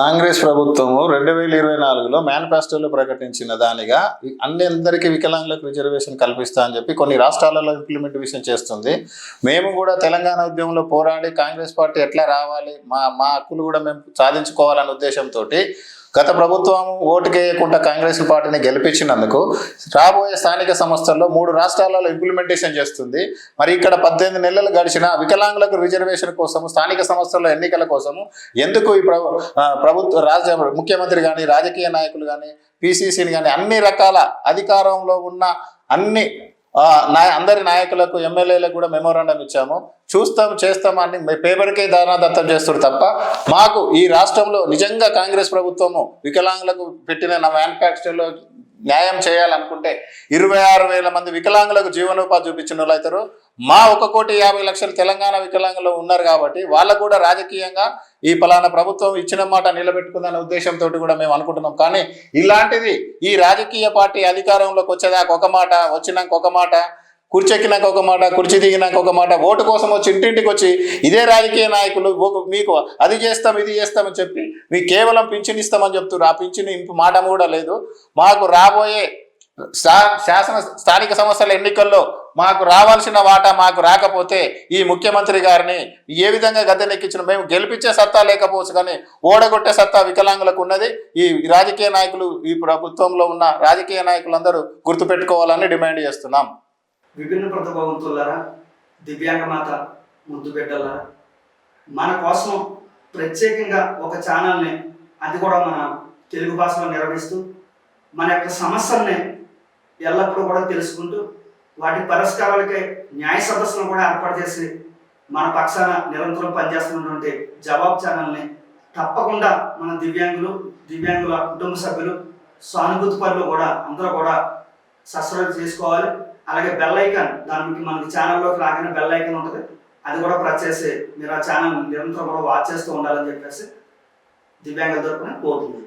కాంగ్రెస్ ప్రభుత్వము రెండు వేల ఇరవై నాలుగులో మేనిఫెస్టోలో ప్రకటించిన దానిగా అన్ని అందరికీ వికలాంగులకు రిజర్వేషన్ కల్పిస్తా అని చెప్పి కొన్ని రాష్ట్రాలలో ఇంప్లిమెంటేషన్ చేస్తుంది. మేము కూడా తెలంగాణ ఉద్యమంలో పోరాడి కాంగ్రెస్ పార్టీ ఎట్లా రావాలి మా మా హక్కులు కూడా మేము సాధించుకోవాలనే ఉద్దేశంతో గత ప్రభుత్వం ఓటుకేయకుండా కాంగ్రెస్ పార్టీని గెలిపించినందుకు రాబోయే స్థానిక సంస్థల్లో మూడు రాష్ట్రాలలో ఇంప్లిమెంటేషన్ చేస్తుంది. మరి ఇక్కడ పద్దెనిమిది నెలలు గడిచిన వికలాంగులకు రిజర్వేషన్ కోసము స్థానిక సంస్థల్లో ఎన్నికల కోసము ఎందుకు ఈ ప్రభుత్వ రాజ్య ముఖ్యమంత్రి కానీ రాజకీయ నాయకులు కానీ పిసిసిని కానీ అన్ని రకాల అధికారంలో ఉన్న అన్ని నా అందరి నాయకులకు ఎమ్మెల్యేలకు కూడా మెమోరాండం ఇచ్చాము. చూస్తాం చేస్తాం అని పేపర్కే దానా దత్తం చేస్తారు తప్ప మాకు ఈ రాష్ట్రంలో నిజంగా కాంగ్రెస్ ప్రభుత్వము వికలాంగులకు పెట్టిన నా మ్యానుఫ్యాక్చర్లో న్యాయం చేయాలనుకుంటే ఇరవై ఆరు వేల మంది వికలాంగులకు జీవనోపాధి చూపించిన వాళ్ళు అవుతారు. మా ఒక కోటి యాభై లక్షలు తెలంగాణ వికలాంగులు ఉన్నారు కాబట్టి వాళ్ళకు కూడా రాజకీయంగా ఈ పలానా ప్రభుత్వం ఇచ్చిన మాట నిలబెట్టుకుందనే ఉద్దేశంతో కూడా మేము అనుకుంటున్నాం. కానీ ఇలాంటిది ఈ రాజకీయ పార్టీ అధికారంలోకి వచ్చేదాకా ఒక మాట వచ్చినాక ఒక మాట కుర్చీ ఒక మాట కుర్చీ దిగినాక ఒక మాట ఓటు కోసం వచ్చి ఇంటింటికి వచ్చి ఇదే రాజకీయ నాయకులు మీకు అది చేస్తాం ఇది చేస్తామని చెప్పి మీకు కేవలం పింఛన్ ఇస్తామని చెప్తున్నారు ఆ పింఛన్ ఇంపు మాట కూడా లేదు. మాకు రాబోయే శా- శాసన స్థానిక సంస్థల ఎన్నికల్లో మాకు రావాల్సిన వాటా మాకు రాకపోతే ఈ ముఖ్యమంత్రి గారిని ఏ విధంగా గద్దెనెక్కించిన మేము గెలిపించే సత్తా లేకపోవచ్చు కానీ ఓడగొట్టే సత్తా వికలాంగులకు ఉన్నది. ఈ రాజకీయ నాయకులు ఈ ప్రభుత్వంలో ఉన్న రాజకీయ నాయకులందరూ గుర్తుపెట్టుకోవాలని డిమాండ్ చేస్తున్నాం. విభిన్న ప్రతిభావంతులారా దివ్యాంగ మాత ముద్దు బిడ్డలారా మన కోసం ప్రత్యేకంగా ఒక ఛానల్ని అది కూడా మన తెలుగు భాషలో నిర్వహిస్తూ మన యొక్క సమస్యల్ని ఎల్లప్పుడూ కూడా తెలుసుకుంటూ వాటి పరిష్కారాలకై న్యాయ సదస్సులను కూడా ఏర్పాటు చేసి మన పక్షాన నిరంతరం పనిచేస్తున్నటువంటి జవాబు ఛానల్ని తప్పకుండా మన దివ్యాంగులు దివ్యాంగుల కుటుంబ సభ్యులు సానుభూతి పనులు కూడా అందరూ కూడా సబ్స్క్రైబ్ చేసుకోవాలి. అలాగే బెల్ ఐకాన్ దానికి మనకి ఛానల్లోకి రాగానే బెల్ ఐకాన్ ఉంటుంది. అది కూడా ప్రెస్ చేసి మీరు ఆ ఛానల్ నిరంతరం కూడా వాచ్ చేస్తూ ఉండాలని చెప్పేసి దివ్యాంగుల తరపున కోరుతుంది